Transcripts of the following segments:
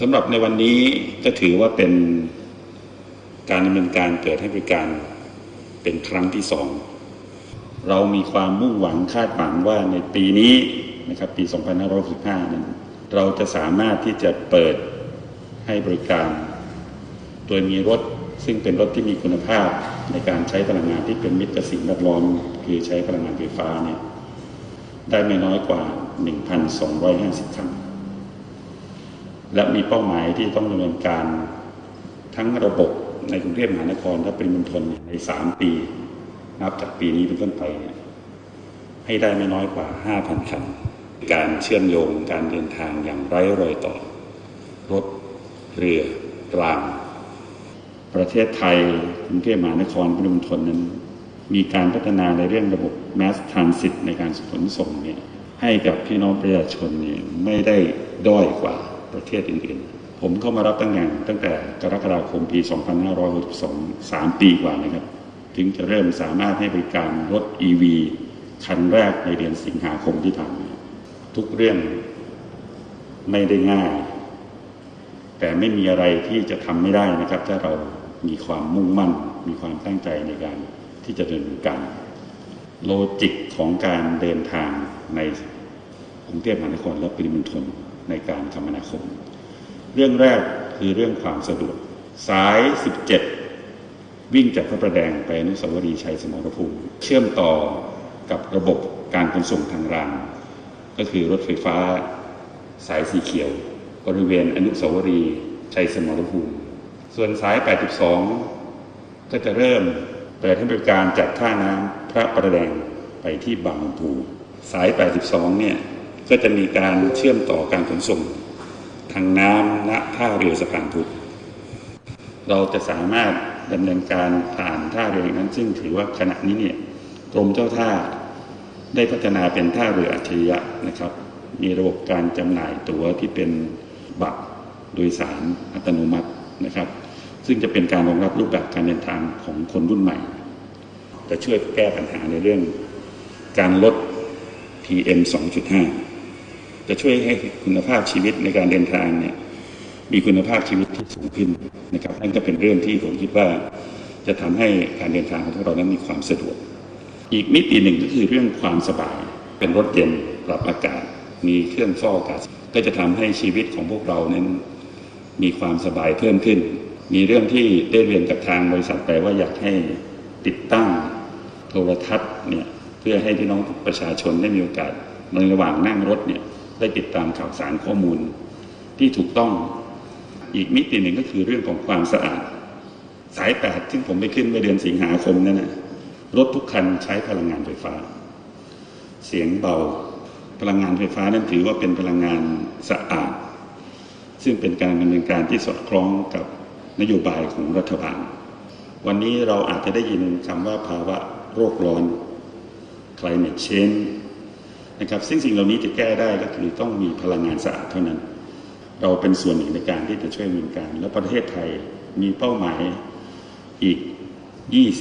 สำหรับในวันนี้ก็ถือว่าเป็นการดำเนินการเกิดให้บริการเป็นครั้งที่สอง เรามีความมุ่งหวังคาดหวังว่าในปีนี้นะครับปี 2565นั้นเราจะสามารถที่จะเปิดให้บริการ โดยมีรถซึ่งเป็นรถที่มีคุณภาพในการใช้พลังงานที่เป็นมิตรกับสิ่งแวดล้อมคือใช้พลังงานไฟฟ้าเนี่ยได้ไม่น้อยกว่า 1,250คัน และมีเป้าหมายที่ต้องดำเนินการทั้งระบบในกรุงเทพมหานครและปริมณฑลใน 3 ปีนับจากปีนี้เป็นต้นไปเนี่ยให้ได้ไม่น้อยกว่า 5,000 คัน การเชื่อมโยงการเดินทางอย่างไร้รอยต่อ รถ เรือ ราง ประเทศไทยกรุงเทพมหานครปริมณฑลนั้น มีการพัฒนาในเรื่องระบบ mass transit ในการขนส่งเนี่ยให้กับพี่น้องประชาชนเนี่ยไม่ได้ด้อยกว่า ประเทศอื่นๆ ผมเข้ามารับตำแหน่งตั้งแต่กรกฎาคมปี 2562 3 ปีกว่านะครับ ถึงจะเริ่มสามารถให้บริการรถ EV คันแรกในเดือนสิงหาคมที่ผ่านมาทุกเรื่องไม่ได้ง่าย แต่ไม่มีอะไรที่จะทำไม่ได้นะครับ ถ้าเรามีความมุ่งมั่น มีความตั้งใจในการที่จะดำเนินการโลจิกของการเดินทางในกรุงเทพมหานครและปริมณฑล ในการคมนาคม เรื่องแรกคือเรื่องความสะดวก สาย 17 วิ่งจากพระประแดงไปอนุสาวรีย์ชัยสมรภูมิ เชื่อมต่อกับระบบการขนส่งทางราง ก็คือรถไฟฟ้าสายสีเขียว บริเวณอนุสาวรีย์ชัยสมรภูมิ ส่วนสาย 82 ก็จะเริ่มเปิดให้บริการจากท่าน้ำพระประแดงไปที่บางลำพูสาย 82 เนี่ย ก็จะมีการเชื่อมต่อการขนส่งทางน้ำณท่าเรือสะพานพุทธเราจะสามารถดำเนินการผ่านท่าเรือนั้น ซึ่งถือว่าขณะนี้เนี่ยกรมเจ้าท่าได้พัฒนาเป็นท่าเรืออัจฉริยะนะครับ มีระบบการจำหน่ายตั๋วที่เป็นบัตรโดยสารอัตโนมัตินะครับ ซึ่งจะเป็นการรองรับรูปแบบการเดินทางของคนรุ่นใหม่ จะช่วยแก้ปัญหาในเรื่องการลด PM 2.5 จะช่วยให้คุณภาพชีวิตในการเดินทางเนี่ยมีคุณภาพชีวิตที่สูงขึ้นนะครับนั่นก็เป็นเรื่องที่ผมคิดว่าจะทำให้การเดินทางของพวกเรานั้นมีความสะดวก อีกมิติหนึ่งก็คือเรื่องความสบายเป็นรถเย็นปรับอากาศ มีเครื่องฟอกอากาศ ก็จะทำให้ชีวิตของพวกเรานั้นมีความสบายเพิ่มขึ้น มีเรื่องที่ได้เรียนกับทางบริษัทไปว่าอยากให้ติดตั้งโทรทัศน์เนี่ยเพื่อให้พี่น้องประชาชนได้มีโอกาสในระหว่างนั่งรถเนี่ย ได้ติดตามข่าวสารข้อมูลที่ถูกต้อง อีกมิติหนึ่งก็คือเรื่องของความสะอาด สายแปดซึ่งผมไปขึ้นเมื่อเดือนสิงหาคมนั่นนะรถทุกคันใช้พลังงานไฟฟ้า เสียงเบาพลังงานไฟฟ้านั้นถือว่าเป็นพลังงานสะอาด ซึ่งเป็นการดำเนินการที่สอดคล้องกับนโยบายของรัฐบาล วันนี้เราอาจจะได้ยินคำว่าภาวะโรคร้อน climate change นะครับ ซึ่งสิ่งเหล่านี้จะแก้ได้ก็คือต้องมีพลังงานสะอาดเท่านั้น เราเป็นส่วนหนึ่งในการที่จะช่วยดำเนินการ และประเทศไทยมีเป้าหมายอีก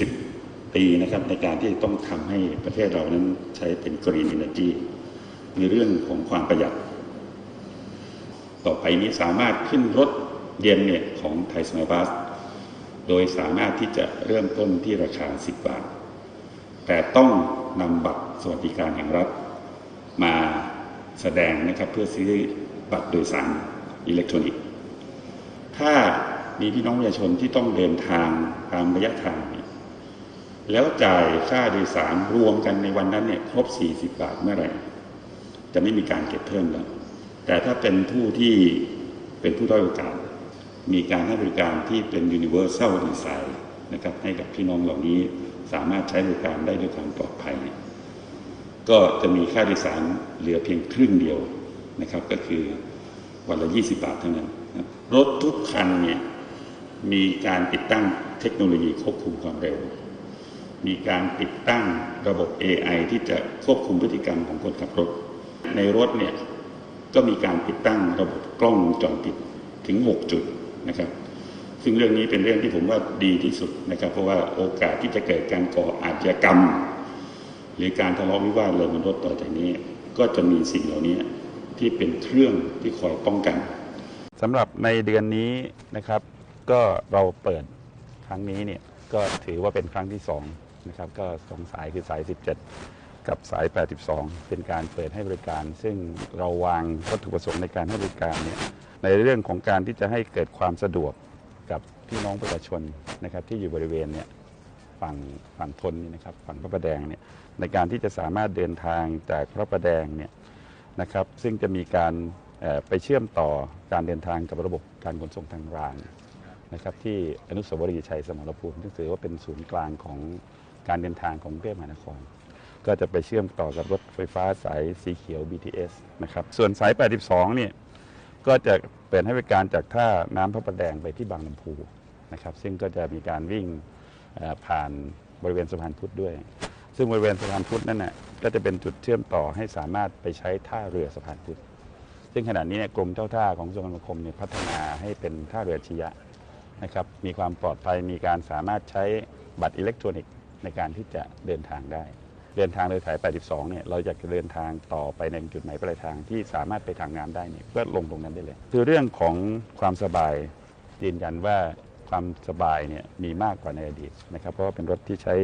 20 ปีนะครับในการที่ต้องทำให้ประเทศเรานั้นใช้เป็น green energy ในเรื่องของความประหยัด ต่อไปนี้สามารถขึ้นรถเย็นเนี่ยของไทยสมาร์บัส โดยสามารถที่จะเริ่มต้นที่ราคา 10 บาท แต่ต้องนำบัตรสวัสดิการแห่งรัฐ มาแสดงนะครับเพื่อซื้อบัตรโดยสารอิเล็กทรอนิกส์ ถ้ามีพี่น้องประชาชนที่ต้องเดินทางตามระยะทางเนี่ยแล้วจ่ายค่าโดยสารรวมกันในวันนั้นเนี่ยครบ 40 บาทเมื่อไหร่ จะไม่มีการเก็บเพิ่มแล้ว แต่ถ้าเป็นผู้ที่เป็นผู้ด้อยโอกาส มีการให้บริการที่เป็น universal design นะครับให้กับพี่น้องเหล่านี้สามารถใช้บริการได้ด้วยความปลอดภัย ก็จะมีค่าโดยสารเหลือเพียงครึ่งเดียวนะครับ ก็คือวันละ 20 บาทเท่านั้นรถทุกคันเนี่ยมีการติดตั้งเทคโนโลยีควบคุมความเร็ว มีการติดตั้งระบบ AI ที่จะควบคุมพฤติกรรมของคนขับรถ ในรถเนี่ยก็มีการติดตั้งระบบกล้องวงจรปิดถึง 6 จุดนะครับ ซึ่งเรื่องนี้เป็นเรื่องที่ผมว่าดีที่สุดนะครับ เพราะว่าโอกาสที่จะเกิดการก่ออาชญากรรม หรือการทะเลาะวิวาทเลยบนรถต่อจากนี้ ก็จะมีสิ่งเหล่านี้ที่เป็นเครื่องที่คอยป้องกันสำหรับในเดือนนี้นะครับ ก็เราเปิดครั้งนี้เนี่ยก็ถือว่าเป็นครั้งที่2นะครับก็สองสายคือสาย 17 กับสาย 82 เป็นการเปิดให้บริการ ซึ่งเราวางวัตถุประสงค์ในการให้บริการเนี่ยในเรื่องของการที่จะให้เกิดความสะดวกกับพี่น้องประชาชนนะครับที่อยู่บริเวณเนี่ย ฝั่งฝั่งทนนี่นะครับฝั่งพระประแดงเนี่ยในการที่จะสามารถเดินทางจากพระประแดงเนี่ยนะครับซึ่งจะมีการไปเชื่อมต่อการเดินทางกับระบบการขนส่งทางรางนะครับที่อนุสาวรีย์ชัยสมรภูมิซึ่งถือว่าเป็นศูนย์กลางของการเดินทางของกรุงเทพมหานคร ก็จะไปเชื่อมต่อกับรถไฟฟ้าสายสีเขียว BTS นะครับส่วนสาย 82 เนี่ยก็จะเปิดให้บริการจากท่าน้ำพระประแดงไปที่บางลำพูนะครับซึ่งก็จะมีการวิ่ง ผ่านบริเวณสะพานพุทธด้วย ซึ่งบริเวณสะพานพุทธนั่นน่ะก็จะเป็นจุดเชื่อมต่อให้สามารถไปใช้ท่าเรือสะพานพุทธซึ่งขณะนี้เนี่ยกรมเจ้าท่าของกระทรวงคมนาคมเนี่ยพัฒนาให้เป็นท่าเรือชียะนะครับมีความปลอดภัยมีการสามารถใช้บัตรอิเล็กทรอนิกส์ในการที่จะเดินทางได้ เดินทางโดยสาย 82 เนี่ยเราอยากจะเดินทางต่อไปในจุดหมายปลายทางที่สามารถไปทางน้ำได้เนี่ยก็ลงตรงนั้นได้เลย คือเรื่องของความสบายยืนยันว่า ความสบายเนี่ยมีมากกว่าในอดีตนะครับ เพราะว่าเป็นรถที่ใช้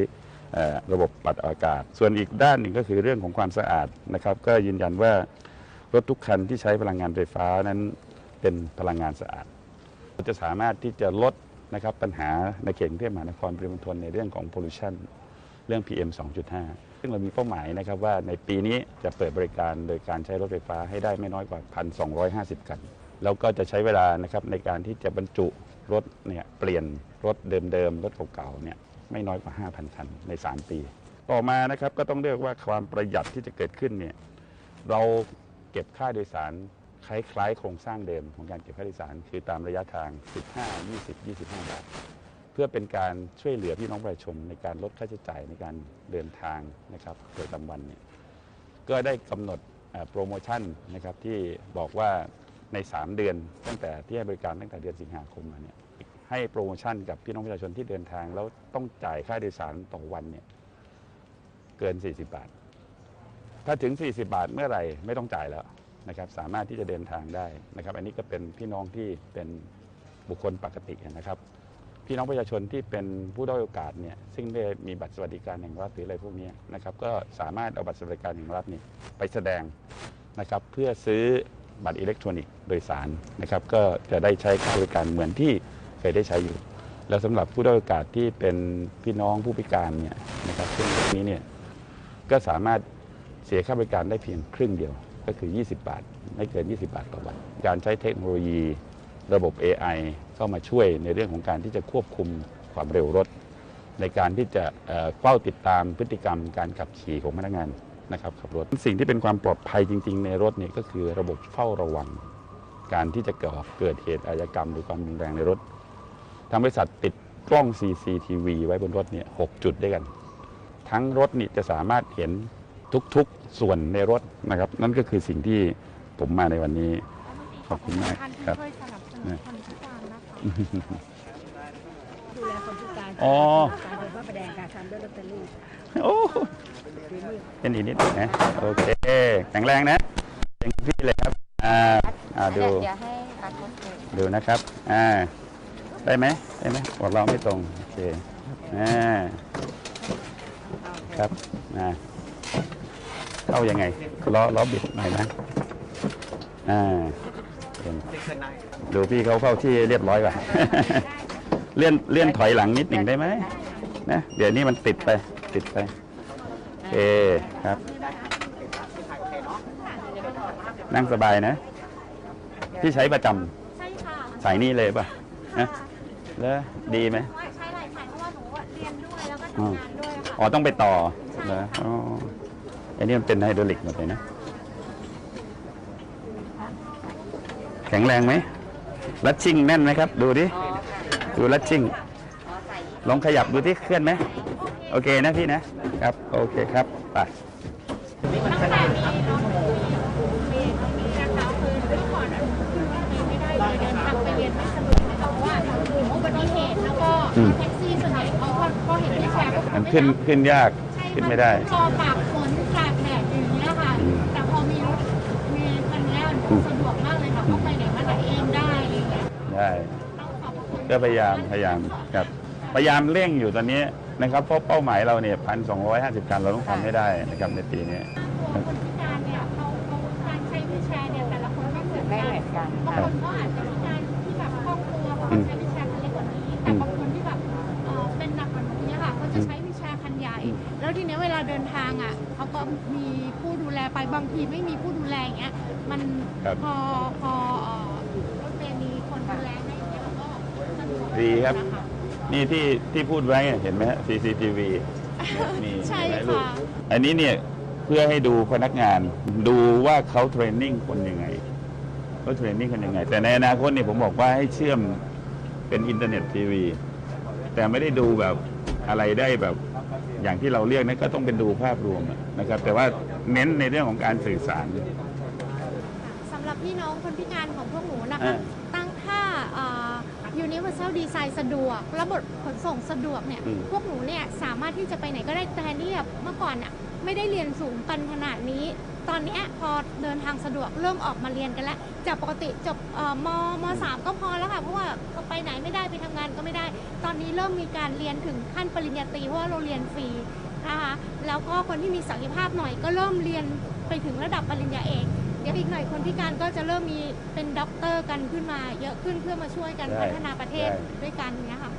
ระบบปรับอากาศ ส่วนอีกด้านหนึ่งก็คือเรื่องของความสะอาดนะครับ ก็ยืนยันว่ารถทุกคันที่ใช้พลังงานไฟฟ้านั้นเป็นพลังงานสะอาดเราจะสามารถที่จะลดนะครับปัญหาในเขตกรุงเทพมหานครปริมณฑลในเรื่องของ pollution เรื่อง PM 2.5 ซึ่งเรามีเป้าหมายนะครับว่าในปีนี้จะเปิดบริการโดยการใช้รถไฟฟ้าให้ได้ไม่น้อยกว่า 1,250 คัน แล้วก็จะใช้เวลานะครับในการที่จะบรรจุ รถเนี่ยเปลี่ยนรถเดิมๆ รถเก่าๆเนี่ยไม่น้อยกว่า 5,000 คันใน 3 ปี ต่อมานะครับก็ต้องเรียกว่าความประหยัดที่จะเกิดขึ้นเนี่ยเราเก็บค่าโดยสารคล้ายๆ โครงสร้างเดิมของการเก็บค่าโดยสาร คือตามระยะทาง 15 20 25 บาท เพื่อเป็นการช่วยเหลือพี่น้องประชาชนในการลดค่าใช้จ่ายในการเดินทางนะครับโดยตามวันเนี่ยก็ได้กำหนดโปรโมชั่นนะครับที่บอกว่า ใน 3 เดือน ตั้งแต่ที่ให้บริการตั้งแต่เดือนสิงหาคมมาเนี่ยให้โปรโมชั่นกับพี่น้องประชาชนที่เดินทาง แล้วต้องจ่ายค่าโดยสารต่อวันเนี่ยเกิน 40 บาท ถ้าถึง 40 บาทเมื่อไหร่ไม่ต้องจ่ายแล้วนะครับสามารถที่จะเดินทางได้นะครับ อันนี้ก็เป็นพี่น้องที่เป็นบุคคลปกตินะครับ พี่น้องประชาชนที่เป็นผู้ด้อยโอกาสเนี่ยซึ่งได้มีบัตรสวัสดิการแห่งรัฐหรืออะไรพวกนี้นะครับก็สามารถเอาบัตรสวัสดิการแห่งรัฐนี่ไปแสดงนะครับเพื่อซื้อ บัตรอิเล็กทรอนิกส์โดยสารนะครับก็จะได้ใช้ค่าบริการเหมือนที่เคยได้ใช้อยู่ แล้วสำหรับผู้ด้อยโอกาสที่เป็นพี่น้องผู้พิการเนี่ยนะครับซึ่งตรงนี้เนี่ยก็สามารถเสียค่าบริการได้เพียงครึ่งเดียวก็คือ 20 บาท ไม่เกิน 20 บาทต่อวัน การใช้เทคโนโลยี ระบบ AI เข้ามาช่วยในเรื่องของการที่จะควบคุมความเร็วรถ ในการที่จะเฝ้าติดตามพฤติกรรมการขับขี่ของพนักงาน นะครับขับรถสิ่งที่เป็นความปลอดภัยจริง ๆ ในรถเนี่ยก็คือระบบเฝ้าระวัง การที่จะเกิดเกิดเหตุอาชญากรรม หรือความรุนแรงในรถทางบริษัทติดกล้อง CCTV ไว้บนรถเนี่ยหกจุดด้วยกัน ทั้งรถนี่จะสามารถเห็นทุกๆส่วนในรถนะครับ นั่นก็คือสิ่งที่ผมมาในวันนี้ ขอบคุณมากท่านที่ครับช่วยสนับสนุนคนพิการนะคะดูแลคนพิการอ๋อการเป็นพระประแดงการทำด้วยลอตเตอรี่โอ้ฝีมือ เป็นอีกนิดหนึงนะโอเคแข็งแรงนะเต็มที่เลยครับอ่าอ่าดูเดี๋ยวให้อาร์ตเขาดูดูนะครับอ่าได้ไหมได้ไหมบอกเราไม่ตรงโอเคอ่าครับอ่าเข้ายังไงล้อล้อบิดหน่อยนะอ่าเห็นดูพี่เขาเข้าที่เรียบร้อยกว่าเลื่อนเลื่อนถอยหลังนิดหนึ่งได้ไหมนะเดี๋ยวนี้มันติดไปติดไปโอ เคครับ นั่งสบายนะพี่ใช้ประจำใช่ค่ะสายนี้เลยป่ะนะแล้วดีไหมว่าใช้หลายสายเพราะว่าหนูอะเรียนด้วยแล้วก็ทำงานด้วยค่ะ อ๋อต้องไปต่อเหรออ๋ออันนี้มันเป็นไฮดรอลิกหมดเลยนะ แข็งแรงไหมลัดชิ่งแน่นไหมครับ ดูดิ ดูลัดชิ่ง ลองขยับดูที่เคลื่อนไหม โอเคนะพี่นะ ครับ โอเคครับ ไปตั้งแต่มีรถมีมีนะคะคือเมื่อก่อนอะไม่ได้เลยเดินทางไปเรียนไม่สะดวกเลยค่ะเพราะว่าอุบัติเหตุแล้วก็แท็กซี่ส่วนใหญ่เขาก็ก็เห็นที่แชร์ก็มันขึ้นขึ้นยากขึ้นไม่ได้รอตากฝนตากแดดอย่างเงี้ค่ะแต่พอมีรถมีคันเนี้ยหนูสะดวกมากเลยค่ะเข้าไปไหนมาไหนเองได้ช่ต้องขอบพระคุณก็พยายามพยายามครับพยายามเร่งอยู่ตอนนี้ นะครับเพราะเป้าหมายเราเนี่ยพันสองร้อยห้าสิบคันเราต้องทำให้ได้นะครับในปีนี้ตัวคนพิการเนี่ยเขาเขาการใช้วีลแชร์เนี่ยแต่ละคนไม่เหมือนไม่กันเหมือนกันบางคนก็อาจจะมีการที่แบบคล่องตัวเพราะเขาใช้วีลแชร์คันเล็กกว่านี้แต่บางคนที่แบบเอ่อเป็นหนักกว่านี้ค่ะเขาจะใช้วีลแชร์คันใหญ่ แล้วทีเนี้ยเวลาเดินทางอะเขาก็มีผู้ดูแลไปบางทีไม่มีผู้ดูแลอย่างเงี้ยมันครับพอพอเอ่อรถเมล์มีคนดูแลให้อย่างเงี้ยเราก็สะดวกดีครับ นะคะนี่ที่ที่พูดไว้เห็นไหมฮะ CCTV นี่ใช่เห็นไหมลูกค่ะ อันนี้เนี่ยเพื่อให้ดูพนักงานดูว่าเขาเทรนนิ่งคนยังไงเขาเทรนนิ่งคนยังไง แต่ในอนาคตเนี่ยผมบอกว่าให้เชื่อมเป็นอินเทอร์เน็ตทีวี แต่ไม่ได้ดูแบบอะไรได้แบบอย่างที่เราเรียกนั่นก็ต้องเป็นดูภาพรวมอะนะครับ แต่ว่าเน้นในเรื่องของการสื่อสาร สำหรับพี่น้องคนพิการของพวกหนูนะคะ อ่าตั้งค่าเอ่อ universal design สะดวก ระบบขนส่งสะดวกเนี่ย อืม พวกหนูเนี่ยสามารถที่จะไปไหนก็ได้แทนที่แบบเมื่อก่อนน่ะไม่ได้เรียนสูงกันขนาดนี้ ตอนเนี้ยพอเดินทางสะดวกเริ่มออกมาเรียนกันแล้วจากปกติจบเอ่อมมสามก็พอแล้วค่ะเพราะว่าไปไหนไม่ได้ไปทำงานก็ไม่ได้ ตอนนี้เริ่มมีการเรียนถึงขั้นปริญญาตรีเพราะว่าเราเรียนฟรีนะคะแล้วก็คนที่มีศักยภาพหน่อยก็เริ่มเรียนไปถึงระดับปริญญาเอก เดี๋ยวอีกหน่อยคนพิการก็จะเริ่มมีเป็นด็อกเตอร์กันขึ้นมา เยอะขึ้นเพื่อมาช่วยกันได้พัฒนาประเทศได้ ด้วยกันเนี้ยค่ะ